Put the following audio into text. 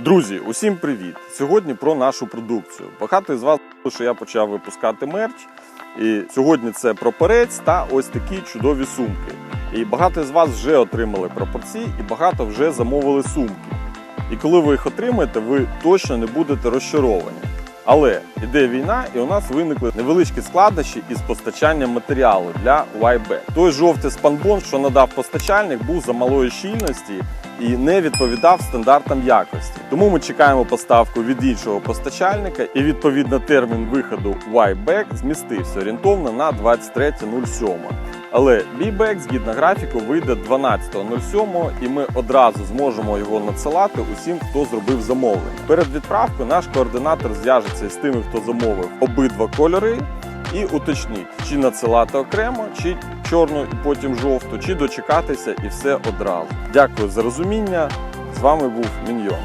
Друзі, усім привіт! Сьогодні про нашу продукцію. Багато із вас що я почав випускати мерч. І сьогодні це прапорець та ось такі чудові сумки. І багато з вас вже отримали пропорці, і багато вже замовили сумки. І коли ви їх отримаєте, ви точно не будете розчаровані. Але іде війна, і у нас виникли невеличкі складнощі із постачанням матеріалу для YB. Той жовтий спанбон, що надав постачальник, був за малої щільності і не відповідав стандартам якості. Тому ми чекаємо поставку від іншого постачальника, і відповідно термін виходу YBack змістився орієнтовно на 23.07. Але бійбек згідно графіку вийде 12.07 і ми одразу зможемо його надсилати усім, хто зробив замовлення. Перед відправкою наш координатор зв'яжеться з тими, хто замовив обидва кольори, і уточніть, чи надсилати окремо, чи чорну і потім жовту, чи дочекатися і все одразу. Дякую за розуміння. З вами був Міньйон.